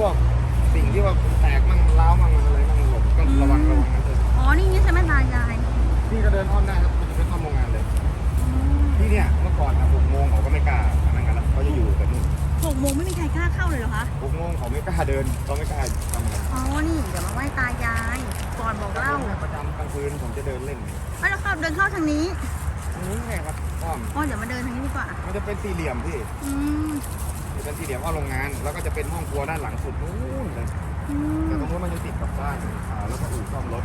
พวกสิ่งที่ว่าแตกมั่งร้าวมั่งอะไรมั่งหลบก็ระวังระวังนะเถอะอ๋อ นี่งี้ใช่ไหมตายายพี่ก็เดินอ้อมได้ครับมันจะเป็นอ้อมโรงงานเลย ที่เนี่ยเมื่อก่อนนะหกโมงเขาก็ไม่กล้าทำนั่นกันแล้วเขาจะอยู่แต่นู่นหกโมงไม่มีใครกล้าเข้าเลยเหรอคะหกโมงเขาไม่กล้าเดินเขาไม่กล้าทำอะไรอ๋อ นี่เดี๋ยวมาไหว้ตายาย ก่อนบอกเล่าประจำกลางคืนผมจะเดินเล่นเอ้ยแล้วเข้าเดินเข้าทางนี้ตรงนี้ไงครับอ้อมอ๋อเดี๋ยวมาเดินทางนี้ดีกว่า มันจะเป็นสี่เหลี่ยมพี่ อืม จะเป็นสี่เหลี่ยมอ้อมโรงงาน แล้วก็จะเป็นห้องครัวด้านหลังสุดนู่นเลยอืแต่มตรงนู้นมันจะติดกับบ้านอ่าแล้วก็อู่ซ่อมรถ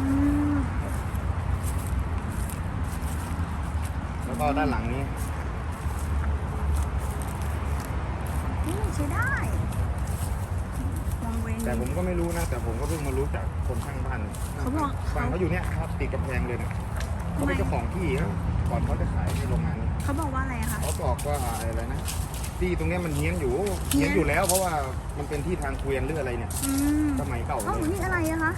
อืมแล้วก็ด้านหลังนี้นี่ใช้ได้วางเวงแต่ผมก็ไม่รู้นะ แต่ผมก็เพิ่งมารู้จากคนข้างบ้านเขาบอกบ้านเขาเขาอยู่เนี่ยครับติดกำแพงเลยเนี่ยเขาเป็นเจ้าของที่ครับก่อนเขาจะขายในโรงงานนี้เขาบอกว่าอะไรอะคะเขาบอกว่าอะไรนะ ที่ตรงเนี้ยมันเฮี้ยนอยู่เฮี้เฮี้ยยน นอยู่แล้ว เพราะว่ามันเป็นที่ทางเกวียนหรืออะไรเนี่ยอืมสมัยเก่าเอ้าเลยนี่อะไรอะคะ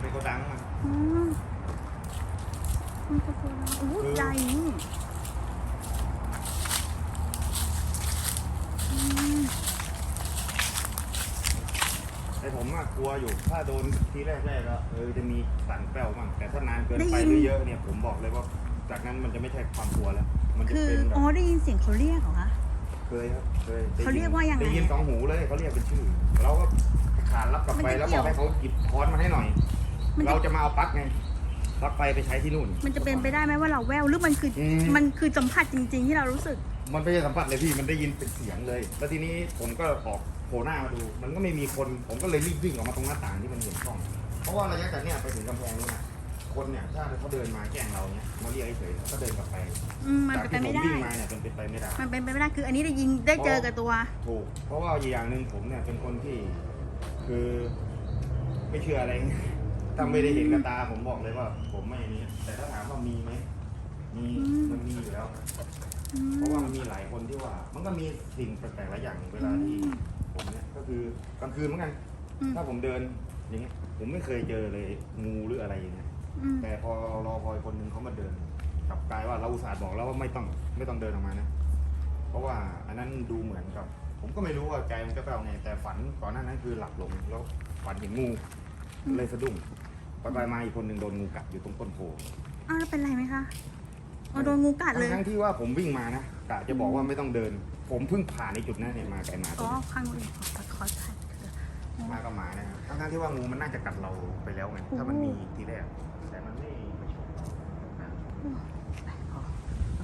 เป็นโกดังมันอืมมันก็คือโอ้โหใหญ่นี่อืมแต่ผมอะกลัวอยู่ถ้าโดนทีแรกๆก็เออจะมีสั่นแป้วบ้างแต่ถ้านานเกินไปหรือเยอะเนี่ยผมบอกเลยว่า จากนั้นมันจะไม่ใช่ความกลัวแล้ว มันจะคือเป็นแบบอ๋อได้ยินเสียงเขาเรียกเหรอคะ เคยครับเคยได้นเขาเรียกว่ายังไง ได้ยินสองหูเลยเขาเรียกเป็นชื่อ เราก็ขานรับกลับไปมันจะแล้วเกี่บยอวกให้เขาหยิบค้อนมาให้หน่อย มันจะเราจะมาเอาปลั๊กไงปลั๊กไฟไปใช้ที่นู่น มันจะเป็นไปได้ไหมว่าเราแววหรือมันคืออม มันคือสัมผัสจริง ๆ ที่เรารู้สึก มันไม่ใช่สัมผัสเลยพี่มันได้ยินเป็นเสียงเลย แล้วทีนี้ผมก็ออกโผล่หน้ามาดู มันก็ไม่มีคน ผมก็เลยรีบวิ่งออกมาตรงหน้าต่างที่มันเห็นช่อง เพราะว่าระยะจากเนี้ยไปถึงกำแพงเนี่ย คนเนี่ยถ้าเขาเดินมาแกล้งเราเนี่ยมาเรียกเฉยๆก็เดินกลับไปอืมมันจากเป็นไปที่ผมไม่ได้ วิ่งมาเนี่ยเป็นไปไม่ได้ มันเป็นไปไม่ได้คืออันนี้ได้ยิงได้เจอกับตัว ถูก เพราะว่าอย่างหนึ่งผมเนี่ยเป็นคนที่คือไม่เชื่ออะไรถ้าไม่ได้เห็นกับตาผมบอกเลยว่า ผมไม่นี้ แต่ถ้าถามว่ามีไหมมีอืม มันมีอยู่แล้ว อืเพราะว่าม มันมีหลายคนที่ว่า มันก็มีสิ่งแปลกๆหลายอย่างเวลาที่อืมผมเนี่ยก็คือกลางคืนเหมือนกัน อืม ถ้าผมเดินอย่างเงี้ยผมไม่เคยเจอเลยงูหรืออะไรอย่างเงี้ย อืม แต่พอรอพอยคนหนึงเขามาเดินกลับกลายว่าเราอุตส่าห์บอกแล้วว่าไม่ต้องไม่ต้องเดินออกมานะ เพราะว่าอันนั้นดูเหมือนกับ ผมก็ไม่รู้ว่าใจมันจะแปลว่าไง แต่ฝันก่อนหน้านั้นคือหลับลงแล้วฝันเห็นงูเลยสะดุ้งไปไปมาอีกคนหนึ่งโดนงูกัดอยู่ตรงต้นโพ อ้าวแล้วเป็นไรไหมคะอ๋อโดนงูกัดเลย ทั้งๆที่ว่าผมวิ่งมานะกะจะบอกว่าไม่ต้องเดิน ผมเพิ่งผ่านในจุดนั้นเนี่ยมาไกลมาอ๋อ ข้างนู้นขอขอถ่าย มากับหมานะครับทั้งๆที่ว่างูมันน่าจะกัดเราไปแล้วไงถ้ามันมีทีแรก แต่มันไม่ไม่ชอบไปพอ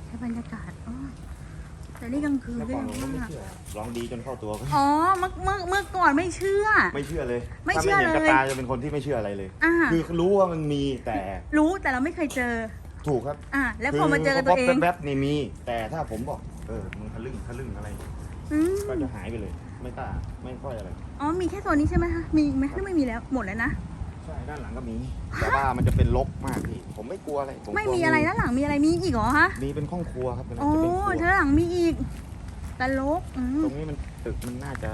แค่บรรยากาศอ๋อแต่นี่กลางคืนเมื่อก็ก่อนยังผมก็ไม่มากเชื่อร้องดีจนเข้าตัวก็อ๋อเมื่อเมื่อเมื่อก่อนไม่เชื่อ ไม่เชื่อเลยไม่ถ้าเชื่อไม่เห็นกับเลยตาจะเป็นคนที่ไม่เชื่ออะไรเลย อ่า คือรู้ว่ามันมีแต่รู้แต่เราไม่เคยเจอ ถูกครับอ่า แล้วพอมาเจอกับตัวเองแป๊บๆนี่มี แต่ถ้าผมบอกเออมึงทะลึ่งทะลึ่งอะไร อืมก็จะหายไปเลย ไม่กล้าไม่ค่อยอะไร อ๋อ มีแค่โซนนี้ใช่ไหมคะ มีอีกไหมหรือไม่มีแล้ว หมดแล้วนะ ใช่ ด้านหลังก็มี แต่ว่ามันจะเป็นลกมากพี่ ผมไม่กลัวอะไรผไม่กลัวมีอะไรด้านหลังมีอะไรมีอีกเหรอฮะมีเป็นห้องครัวครับมันโอ้จะเป็นครัวด้านหลังมีอีกตลกอืมตรงนี้มันตึกมันน่าจะ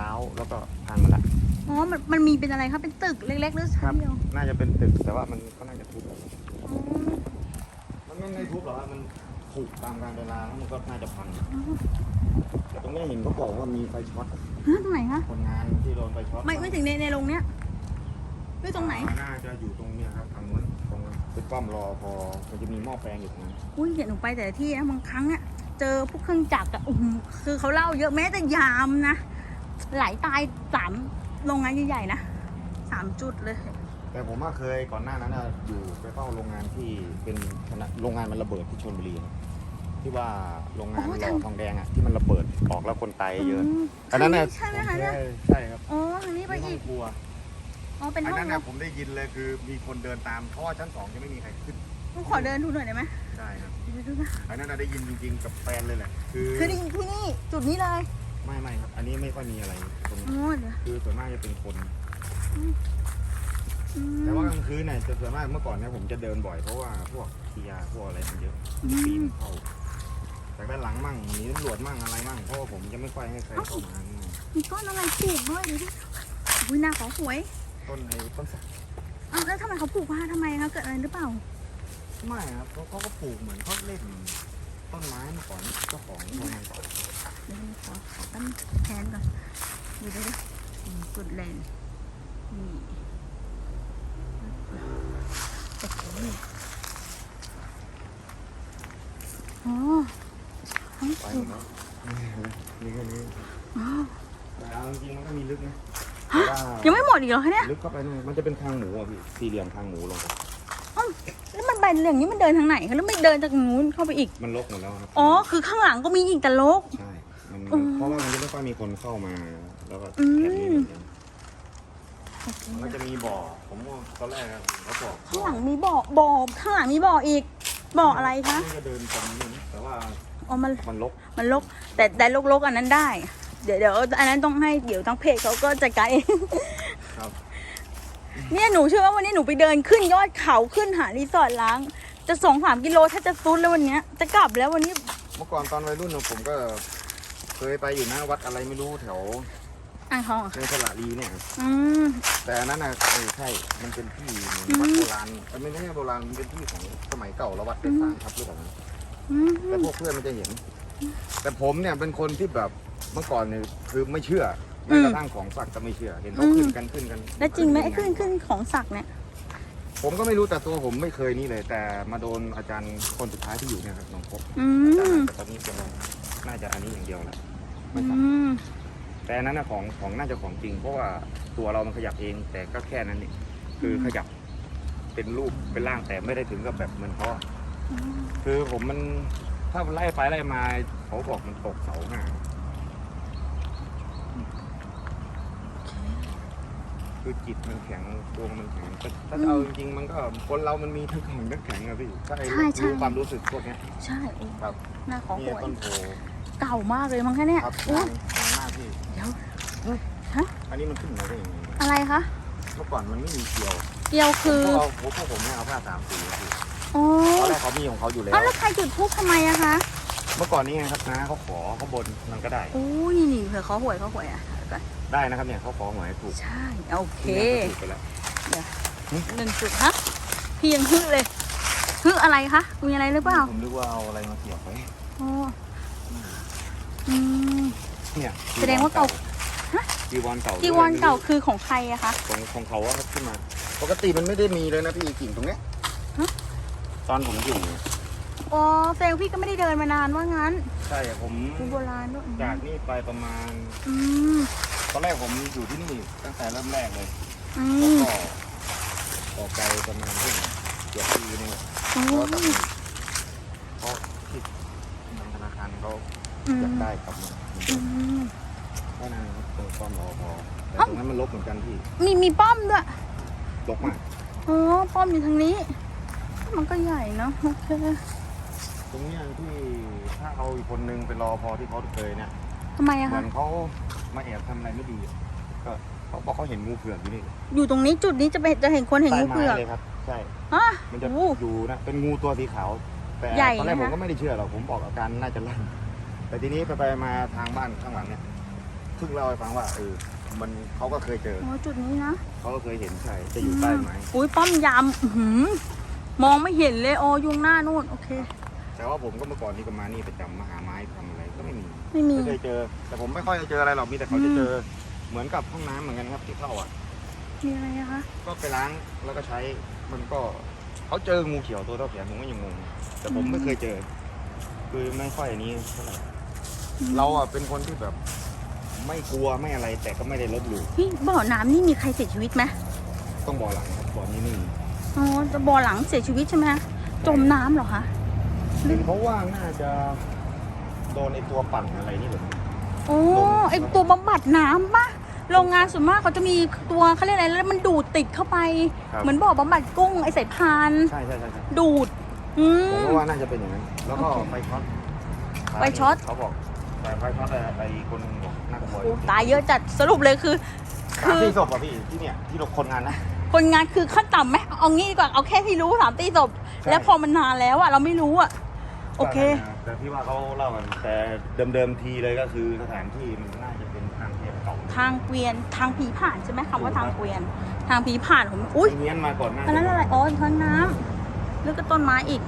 ร้าวแล้วก็พังละ อ๋อ มันมันมีเป็นอะไรครับเป็นตึกเล็กๆหรือครัชั้บนเดียวน่าจะเป็นตึกแต่ว่ามันก็น่าจะทุบอ๋อมันไม่ไม่ทุบหรอกครับมันผุตามกาลเวลาแล้วมันก็น่าจะพัง อ๋อ แต่ตรงนี้เห็นเขาบอกว่ามีไฟช็อตฮะตรงไหนคะ คนงานที่โดนไฟช็อตไม่ไม่ถึงในในโรงเนี้ยหรือตรงไหน น่าจะอยู่ตรงเนี้ยครับทางนู้นตรงเป็นป้อมรอพอมันจะมีหม้อแปลงอยู่ตรงนั้นอุ้ยเห็นหนูไปแต่ละที่นะบางครั้งเนี่ยเจอพวกเครื่องจักรอะอื้อหือคือเขาเล่าเยอะแม้แต่ยามนะไหลตายสามโรงงานใหญ่ๆนะสามจุดเลย แต่ผมว่าเคยก่อนหน้านั้นน่ะอยู่ไปเฝ้าโรงงานที่เป็นคณะโรงงานมันระเบิดที่ชลบุรีครับ ที่ว่าโรงงานอ๋อหล่ทางอทองแดงอะที่มันระเบิดออกแล้วคนตายเยอะมอันนั้นน่ะ ใช่ไหมคะเนี่ยใช่ใช่ครับอ๋อทางนี้ไปห้อีอกงครัวอ๋อเป็นอันห้องนั้นนะน่ะผมได้ยินเลยคือมีคนเดินตามเพราะว่าชั้นสองจะไม่มีใครขึ้นหนูขอเดินดูหน่อยได้ไหมใช่ครับเดี๋ยวดูนะอันนั้นน่ะได้ยินจริงๆกับแฟนเลยแหละคือคือที่ที่นี่จุดนี้เลยไม่ไม่ครับ อันนี้ไม่ค่อยมีอะไรตรงนี้อ๋อเดี๋ยวคือส่วนมากจะเป็นคน อืมแต่ว่ากลางคืนเนี่ยจะส่วนมากเมื่อก่อนเนี่ยผมจะเดินบ่อยเพราะว่าพวกทียาพวกอะไรมันเยอะอืปีมนเข้า ตำรวจมั่งอะไรมั่งเพราะว่าผมจะไม่ค่อยให้ใครเข้ามาข้างในมีก้อนอะไรปลูกด้วยดูดิอุ้ยหน้าขอหวยต้นไอ้ต้นสักอ้าวแล้วทำไมเขาปลูกว่าทำไมคะเกิดอะไรหรือเปล่า ไม่ครับเขาเขาก็ปลูกเหมือนเขาเล่นต้นไม้มาก่อนเจ้าของโรงงานเก่าเดี๋ยวขอขอตั้งแทนก่อนดูดูดิสุดแลนด์นี่โอ้โหอ๋อทั้ง ไปสุหมดดแล้วนี่แค่นี้อ๋อแต่เอาจริงๆมันก็มีลึกนะฮะแต่ว่ายังไม่หมดอีกเหรอคะเนี่ยลึกเข้าไปนี่มันจะเป็นทางหมูอะพี่สี่เหลี่ยมทางหมูลงไปอ้าวแล้วมันไปอย่างนี้มันเดินทางไหนคะแล้วไม่เดินจากนู้นเข้าไปอีก มันลกหมดแล้วครับอ๋อ คือข้างหลังก็มีอีกแต่ลก ใช่มันอืมเพราะว่ามันจะไม่ค่อยมีคนเข้ามา แล้วก็อืมแค่นี้เหมือนกันมันจะมีบ่อ ผมว่าตอนแรกอะเขาบอกข้างหลังมีบ่อบ่อข้างหลังมีบ่ออีกบ่ออะไรคะที่จะเดินตรงนี้นะแต่ว่า อ๋อมันมันลกมันลก แต่แต่ลกๆอันนั้นได้ เดี๋ยวเดี๋ยวอันนั้นต้องให้เดี๋ยวทางเพจเขาก็จัดการเองครับเนี่ยหนูเชื่อว่าวันนี้หนูไปเดินขึ้นยอดเขาขึ้นหารีสอร์ทล้าง จะสองสามกิโลถ้าจะซุดแล้ววันเนี้ย จะกลับแล้ววันนี้ เมื่อก่อนตอนวัยรุ่นผมก็ เคยไปอยู่นะวัดอะไรไม่รู้แถวอ่างทองเหรอในสระลีเนี่ยอืมแต่อันนั้นน่ะเออใช่มันเป็นที่เหมือนวัดโบราณมันไม่ใช่โบราณมันเป็นที่ของสมัยเก่าแล้ววัดได้สร้างครับหรือเปล่า นะอืมแต่พวกเพื่อนมันจะเห็น แต่ผมเนี่ยเป็นคนที่แบบเมื่อก่อนเนี่ยคือไม่เชื่อแม้กระทั่งของสักก็ไม่เชื่อ เห็นเขาขึ้นกันขึ้นกัน แล้วจริงไหมไอ้ขึ้นขึ้นของศักดิ์เนี่ยผมก็ไม่รู้แต่ตัวผมไม่เคยนี่เลย แต่มาโดนอาจารย์คนสุดท้ายที่อยู่เนี่ยครับน้องพบอือาจารมย์แต่ตอนนี้จะน่าจะอันนี้อย่างเดียวแหละไม่อืสักมแต่อันนั้นนะของของน่าจะของจริง เพราะว่าตัวเรามันขยับเอง แต่ก็แค่นั้นเองคือขยับเป็นรูปเป็นร่างแต่ไม่ได้ถึงกับแบบเหมือนเขาอะ คือผมมันถ้าไล่ไปไล่มาเขาบอกมันตกเสาห้าคือจิตมันแข็งดวงมันแข็งแต่ถ้าจะเอาจริงๆมันก็คนเรามันมีทั้งแข็งทั้งแข็งอะพี่ถ้าไอ้รู้ความรู้สึกพวกเนี้ยใช่โอ้ครับหน้าขอหนี่วยต้นโพเก่ามากเลยมั้งคะเนี่ยครับโอ้นานนานมากพี่เดี๋ยวอันนี้มันขึ้นมาได้ยังไงอะไรคะเมื่อก่อนมันไม่มีเกลียวเกียวคือพวกเราพวกผมเนี่ยเอาผ้าสามสี อะพี่โอ้ตอนแรกเขามีของเขาอยู่แล้วอ้าวแล้วใครจุดทูบทำไมอะคะเมื่อก่อนนี้ไงครับนะเขาขอเขาบนมันก็ได้โอ้ยนี่นี่เผื่อเขาหวยเขาหวยอะเดี๋ยวก่อนได้นะครับเนี่ยเขาขอหวยถูกใช่โอเค นี่ยขาถูกไปแล้ว หนึ่งจุดฮะพี่ยังฮึเลยฮึอะไรคะ มีอะไรหรือเปล่าผมนึกว่าเอาอะไรมาเสียบไว้อ๋ออืม เนี่ยแสดงว่าเก่าฮะจีวรเก่าจีวรเก่าคือของใครอะคะ ของของเขาอะครับขึ้นมา ปกติมันไม่ได้มีเลยนะพี่กิ่งตรงเนี้ยฮะ ตอนผมอยู่เนี่ยอ๋อเซลพี่ก็ไม่ได้เดินมานานว่างั้นใช่อะผมคือโบราณด้วยจากนี่ไปประมาณอืมตอนแรกผมอยู่ที่นี่ตั้งแต่เริ่มแรกเลยอืแล้วมก็ออกไกลประมาณที่เกือบปีนึงอะโอ้เพราะว่าตอนยนี้เพราะที่ทางธนาคารเขาอือยากมได้กลับมาอืมแค่นั้นครับตรงป้อมรอพอแต่เอ้า ตรงนั้นมันลบเหมือนกันพี่มีมีป้อมด้วยลบมากอ๋อป้อมอยู่ทางนี้ มันก็ใหญ่เนาะโอเคตรงเนี้ยที่ถ้าเอาอีกคนนึงไปรอพอที่เขาเคยเนี่ยทำไมอะเหมืคะอนเขามาแอบทำอะไรไม่ดีอะก็เขาบอกเขาเห็นงูเผือกอยู่นี่อยู่ตรงนี้จุดนี้จะไปจะเห็นคนเห็นงูใต้เผือกไม้เลยครับ ใช่ อะมันจะโอ้ อยู่นะ เป็นงูตัวสีขาว แต่ใหญ่ตอนแรกนะคะผมก็ไม่ได้เชื่อหรอก ผมบอกอาการน่าจะลั่นแต่ทีนี้ไปไปมาทางบ้านข้างหลังเนี่ยเพิ่งเล่าให้ฟังว่าเออ มันเขาก็เคยเจออ๋อจุดนี้นะเขาก็เคยเห็นใช่ จะอยู่ใต้ไม้ อุ้ยป้อมยามอื้อหือ มองไม่เห็นเลยอ๋อยุงหน้านู่นโอเค แต่ว่าผมก็เมื่อก่อนนี่ก็มานี่ประจำมาหาไม้ทำอะไรก็ไม่มีไม่มีไม่เคยเจอ แต่ผมไม่ค่อยจะเจออะไรหรอกมีแต่เขาจะเจอเหมือนกับห้องน้ำเหมือนกันครับที่เข้าอะ มีอะไรอะคะก็ไปล้างแล้วก็ใช้มันก็เขาเจองูเขียวตัวเท่าแขนผมก็ยังงงแต่ผมไม่เคยเจอ คือไม่ค่อยอันนี้เท่าไหร่เราอะเป็นคนที่แบบ ไม่กลัวไม่อะไรแต่ก็ไม่ได้ลบหลู่พี่บ่อน้ำนี่มีใครเสียชีวิตไหมต้องบ่อหลังครับบ่อนี้ไม่มี อ๋อจะบ่อหลังเสียชีวิตใช่ไหมคะจมน้ำเหรอคะ เห็นเขาว่าน่าจะโดนไอตัวปั่นอะไรนี่เลยโอ้ไอตัวบำบัดน้ำปะโรงงานส่วนมากเขาจะมีตัวเขาเรียกอะไรแล้วมันดูดติดเข้าไป ครับ เหมือนบ่อบำบัดกุ้งไอสายพาน ใช่ใช่ใช่ใช่ดูด อืมผมก็ว่าน่าจะเป็นอย่างนั้น แล้วก็โอเคไฟช็อตไฟช็อต เขาบอกแต่ไฟช็อตอะไอคนหนึ่งบอกน่ากลัวโอ้ตายเยอะจัดสรุปเลยคือ สามคือที่ศพอะพี่ที่เนี่ยที่เราคนงานนะ คนงานคือขั้นต่ำไหมเอางี้ดีกว่าเอาแค่ที่รู้สามตีศพใช่ แล้วพอมันนานแล้วอะเราไม่รู้อะโอเค แต่ที่ว่าเขาเล่ากันแต่เดิมๆทีเลยก็คือสถานที่มันน่าจะเป็นทางเทียบเก่าทางเกวียนทางผีผ่านใช่ไหมคำว่าทางเกวียน ทางผีผ่านผมอุ้ยเงี้ยนมาก่อนหน้าอันนั้นอะไรอ๋อทางน้ำแล้วก็ต้นไม้อีก